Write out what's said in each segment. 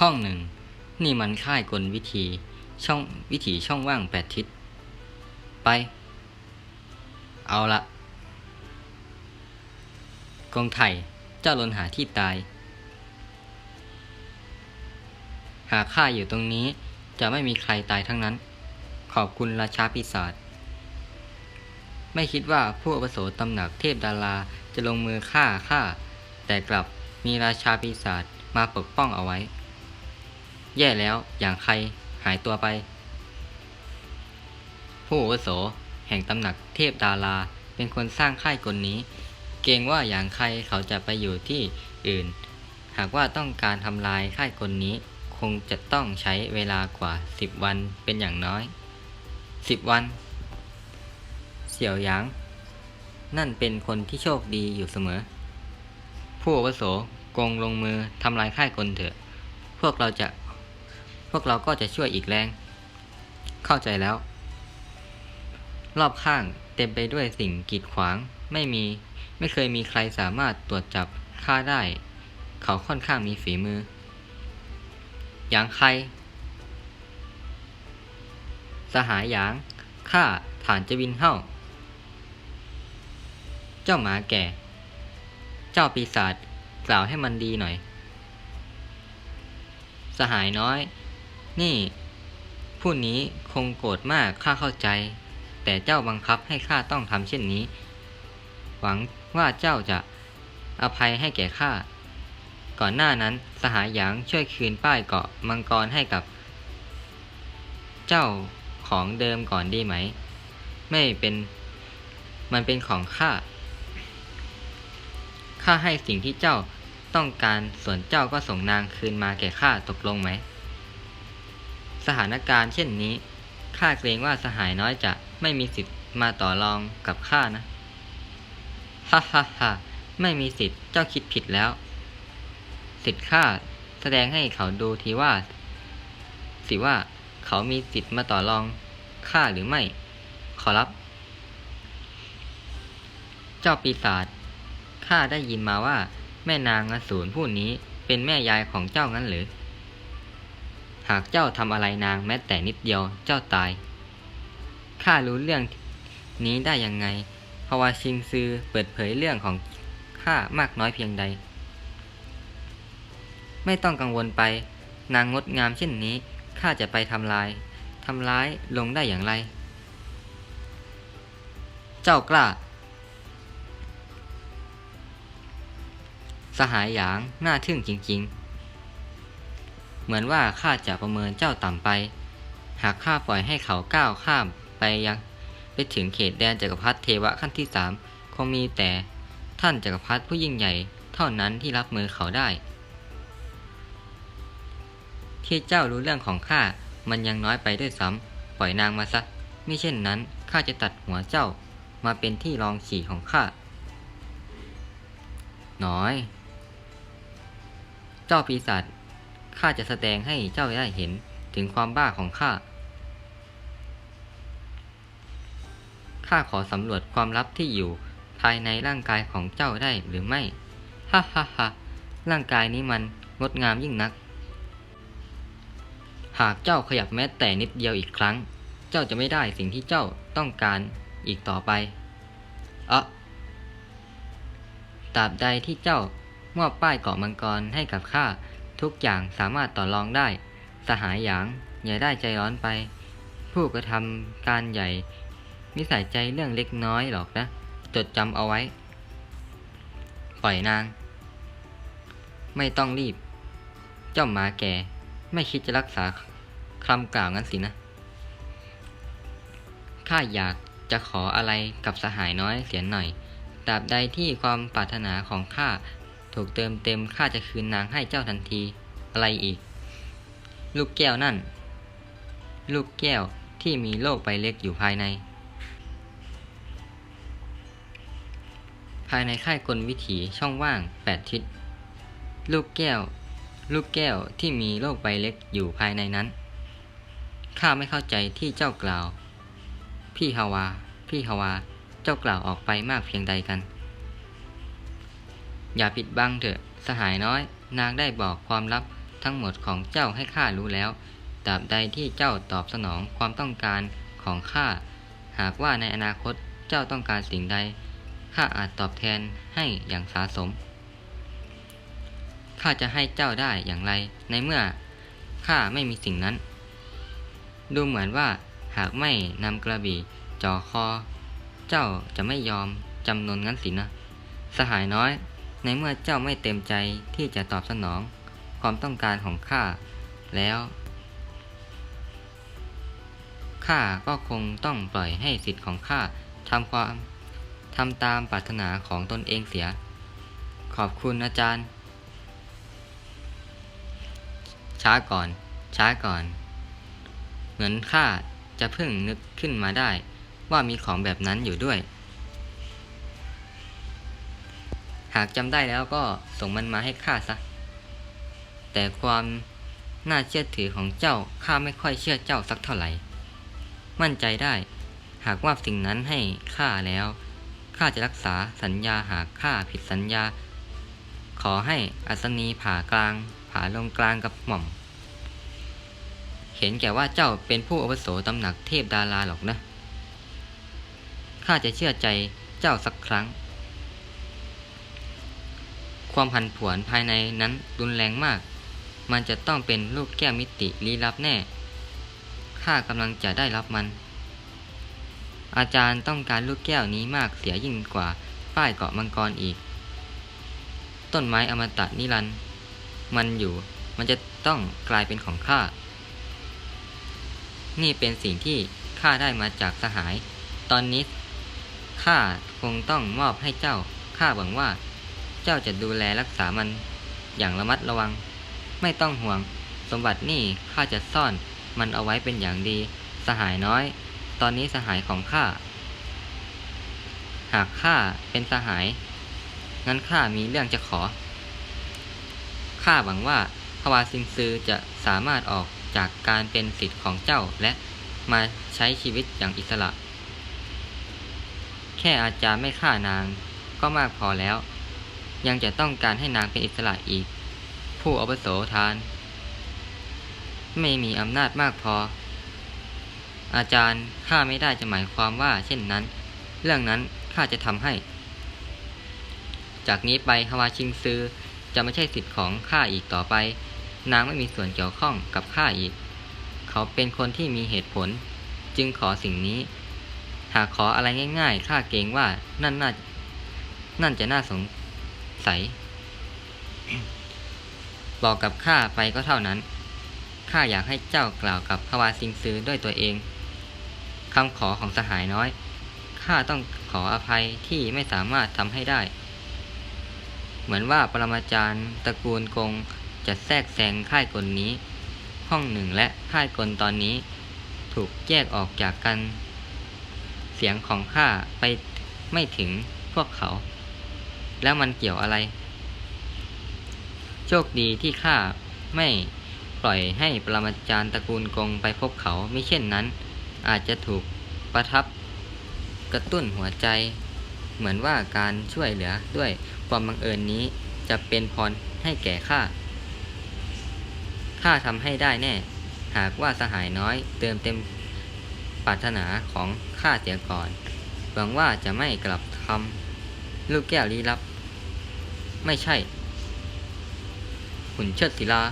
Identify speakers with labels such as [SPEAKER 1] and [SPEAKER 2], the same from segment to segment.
[SPEAKER 1] ห้องหนึ่ง นี่มันค่ายกลวิธีช่องวิถีช่องว่างแปดทิศ ไป เอาละกงไข่เจ้าลนหาที่ตาย หากข้าอยู่ตรงนี้จะไม่มีใครตายทั้งนั้น ขอบคุณราชาปีศาจไม่คิดว่าผู้อาวุโสตำหนักเทพดาราจะลงมือฆ่าข้าแต่กลับมีราชาปีศาจมาปกป้องเอาไว้ แย่แล้วอย่างใครหายตัวไป ผู้อาวุโสแห่งตำหนักเทพดาราเป็นคนสร้างค่ายกลนี้ เกรงว่าอย่างใครเขาจะไปอยู่ที่อื่น หากว่าต้องการทำลายค่ายกลนี้ คงจะต้องใช้เวลากว่าสิบวันเป็นอย่างน้อยสิบวัน เสี่ยวหยาง นั่นเป็นคนที่โชคดีอยู่เสมอ ผู้อาวุโสกงลงมือทำลายค่ายกลเถอะ พวกเราจะ พวกเราก็จะช่วยอีกแรง เข้าใจแล้ว รอบข้างเต็มไปด้วยสิ่งกีดขวาง ไม่มี ไม่เคยมีใครสามารถตรวจจับข้าได้ เขาค่อนข้างมีฝีมือ อย่างใคร สหายหยางข้าฐานจะวินเฮ้า เจ้าหมาแก่ เจ้าปีศาจกล่าวให้มันดีหน่อย สหายน้อย นี่ ผู้นี้คงโกรธมากข้าเข้าใจ แต่เจ้าบังคับให้ข้าต้องทำเช่นนี้ หวังว่าเจ้าจะอภัยให้แก่ข้าก่อนหน้านั้นสหายหยางช่วยคืนป้ายเกาะมังกรให้กับ เจ้าของเดิมก่อนดีไหม ไม่เป็นมันเป็นของข้าข้าให้สิ่งที่เจ้าต้องการส่วนเจ้าก็ส่งนางคืนมาแก่ข้าตกลงไหม สถานการณ์เช่นนี้ข้าเกรงว่าสหายน้อยจะไม่มีสิทธิ์มาต่อรองกับข้านะฮ่าฮ่าฮ่าไม่มีสิทธิ์เจ้าคิดผิดแล้ว สิทธิ์ข้าแสดงให้เขาดูทีว่า สิว่าเขามีสิทธิ์มาต่อรองข้าหรือไม่ ขอรับ เจ้าปีศาจข้าได้ยินมาว่า แม่นางอสูรผู้นี้เป็นแม่ยายของเจ้างั้นหรือ หากเจ้าทำอะไรนางแม้แต่นิดเดียวเจ้าตาย ข้ารู้เรื่องนี้ได้ยังไงเพราะว่าชิงซือเปิดเผยเรื่องของข้ามากน้อยเพียงใด ไม่ต้องกังวลไป นางงดงามเช่นนี้ข้าจะไปทำลายทำร้ายลงได้อย่างไร เจ้ากล้า สหายหยางน่าทึ่งจริง ๆ เหมือนว่าข้าจะประเมินเจ้าต่ำไป หากข้าปล่อยให้เขาก้าวข้ามไปยังไปถึงเขตแดนจักรพรรดิเทวะขั้นที่สามคงมีแต่ท่านจักรพรรดิผู้ยิ่งใหญ่เท่านั้นที่รับมือเขาได้ ที่เจ้ารู้เรื่องของข้ามันยังน้อยไปด้วยซ้ำปล่อยนางมาซะมิเช่นนั้นข้าจะตัดหัวเจ้ามาเป็นที่รองฉี่ของข้าน้อย เจ้าปีศาจ ข้าจะแสดงให้เจ้าได้เห็นถึงความบ้าของข้า ข้าขอสำรวจความลับที่อยู่ภายในร่างกายของเจ้าได้หรือไม่ ฮ่าฮ่าฮ่าร่างกายนี้มันงดงามยิ่งนัก หากเจ้าขยับแม้แต่นิดเดียวอีกครั้ง เจ้าจะไม่ได้สิ่งที่เจ้าต้องการอีกต่อไปเอะตราบใดที่เจ้ามอบป้ายเกาะมังกรให้กับข้า ทุกอย่างสามารถต่อรองได้ สหายหยางอย่าได้ใจร้อนไป ผู้กระทำการใหญ่มิใส่ใจเรื่องเล็กน้อยหรอกนะ จดจำเอาไว้ ปล่อยนาง ไม่ต้องรีบ เจ้าหมาแก่ ไม่คิดจะรักษาคำกล่าวงั้นสินะ ข้าอยากจะขออะไรกับสหายน้อยเสียหน่อยตราบใดที่ความปรารถนาของข้า ถูกเติมเต็มข้าจะคืนนางให้เจ้าทันทีอะไรอีก ลูกแก้วนั่น ลูกแก้วที่มีโลกใบเล็กอยู่ภายใน ภายในค่ายกลวิถีช่องว่างแปดทิศลูกแก้ว ลูกแก้วที่มีโลกใบเล็กอยู่ภายในนั้นข้าไม่เข้าใจที่เจ้ากล่าว พี่ฮาวา พี่ฮาวา เจ้ากล่าวออกไปมากเพียงใดกัน อย่าปิดบังเถอะ สหายน้อย นางได้บอกความลับทั้งหมดของเจ้าให้ข้ารู้แล้วตราบใดที่เจ้าตอบสนองความต้องการของข้า หากว่าในอนาคตเจ้าต้องการสิ่งใด ข้าอาจตอบแทนให้อย่างสาสม ข้าจะให้เจ้าได้อย่างไร ในเมื่อข้าไม่มีสิ่งนั้น ดูเหมือนว่าหากไม่นำกระบี่จ่อคอ เจ้าจะไม่ยอมจำนนงั้นสินะ สหายน้อย ในเมื่อเจ้าไม่เต็มใจที่จะตอบสนองความต้องการของข้าแล้วข้าก็คงต้องปล่อยให้สิทธิ์ของข้าทำความทำตามปรารถนาของตนเองเสีย ขอบคุณอาจารย์ ช้าก่อน ช้าก่อน เหมือนข้าจะเพิ่งนึกขึ้นมาได้ว่ามีของแบบนั้นอยู่ด้วย หากจำได้แล้วก็ส่งมันมาให้ข้าซะ แต่ความน่าเชื่อถือของเจ้าข้าไม่ค่อยเชื่อเจ้าสักเท่าไหร่ มั่นใจได้ หากว่าสิ่งนั้นให้ข้าแล้วข้าจะรักษาสัญญาหากข้าผิดสัญญา ขอให้อัศนีผ่ากลาง ผ่าลงกลางกับหม่อม เห็นแก่ว่าเจ้าเป็นผู้อาวุโสตำหนักเทพดาราหรอกนะข้าจะเชื่อใจเจ้าสักครั้ง ความผันผวนภายในนั้นรุนแรงมาก มันจะต้องเป็นลูกแก้วมิติลี้ลับแน่ ข้ากำลังจะได้รับมัน อาจารย์ต้องการลูกแก้วนี้มากเสียยิ่งกว่าป้ายเกาะมังกรอีก ต้นไม้อมตะนิรันด์มันอยู่ มันจะต้องกลายเป็นของข้า นี่เป็นสิ่งที่ข้าได้มาจากสหาย ตอนนี้ข้าคงต้องมอบให้เจ้า ข้าหวังว่า เจ้าจะดูแลรักษามันอย่างระมัดระวัง ไม่ต้องห่วง สมบัตินี่ข้าจะซ่อนมันเอาไว้เป็นอย่างดี สหายน้อย ตอนนี้สหายของข้า หากข้าเป็นสหาย งั้นข้ามีเรื่องจะขอ ข้าหวังว่าพวาซินซือจะสามารถออกจากการเป็นสิทธิ์ของเจ้าและมาใช้ชีวิตอย่างอิสระ แค่อาจารย์ไม่ฆ่านางก็มากพอแล้ว ยังจะต้องการให้นางเป็นอิสระอีก ผู้อวโสทาน ไม่มีอำนาจมากพอ อาจารย์ข้าไม่ได้จะหมายความว่า เช่นนั้น เรื่องนั้นข้าจะทำให้ จากนี้ไปฮาวาชิงซือจะไม่ใช่สิทธิ์ของข้าอีกต่อไป นางไม่มีส่วนเกี่ยวข้องกับข้าอีก เขาเป็นคนที่มีเหตุผล จึงขอสิ่งนี้ หากขออะไรง่าย ๆ ข้าเกรงว่านั่นน่านั่นจะน่าสง สัย บอกกับข้าไปก็เท่านั้น ข้าอยากให้เจ้ากล่าวกับพวาซิงซือด้วยตัวเองคำขอของสหายน้อย ข้าต้องขออภัยที่ไม่สามารถทำให้ได้ เหมือนว่าปรมาจารย์ตระกูลกงจะแทรกแซงค่ายกลนี้ ห้องหนึ่งและค่ายกลตอนนี้ ถูกแยกออกจากกัน เสียงของข้าไปไม่ถึงพวกเขา แล้วมันเกี่ยวอะไร โชคดีที่ข้าไม่ปล่อยให้ปรมาจารย์ตระกูลกงไปพบเขาไม่เช่นนั้น อาจจะถูกประทับกระตุ้นหัวใจ เหมือนว่าการช่วยเหลือด้วยความบังเอิญนี้จะเป็นพรให้แก่ข้าข้าทำให้ได้แน่ หากว่าสหายน้อยเติมเต็มปรารถนาของข้าเสียก่อนหวังว่าจะไม่กลับคำ ลูกแก้วลี้ลับ ไม่ใช่ หุ่นเชิดศิลา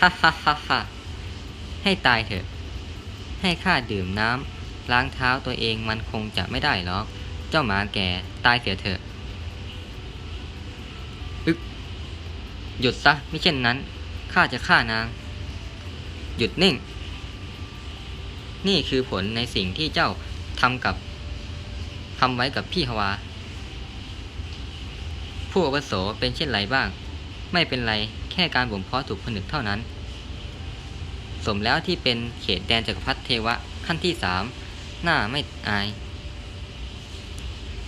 [SPEAKER 1] ฮ่าฮ่าฮ่าฮ่าให้ตายเถอะ ให้ข้าดื่มน้ำล้างเท้าตัวเองมันคงจะไม่ได้หรอก เจ้าหมาแก่ตายเสียเถอะอึกหยุดซะไม่เช่นนั้นข้าจะฆ่านาง หยุดนิ่ง นี่คือผลในสิ่งที่เจ้าทำกับ ทำไว้กับพี่ฮวา ผู้อวุโสเป็นเช่นไรบ้าง ไม่เป็นไรแค่การบ่มเพาะถูกผนึกเท่านั้น สมแล้วที่เป็นเขตแดนจักรพรรดิเทวะขั้นที่สามหน้าไม่อาย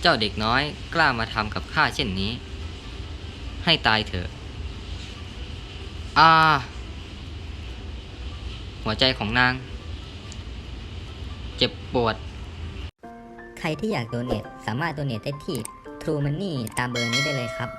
[SPEAKER 1] เจ้าเด็กน้อยกล้ามาทำกับข้าเช่นนี้ ให้ตายเถอะอาหัวใจของนาง เจ็บปวด
[SPEAKER 2] ใครที่อยากโดเนทสามารถโดเนทได้ที่ True Money ตามเบอร์นี้ได้เลยครับ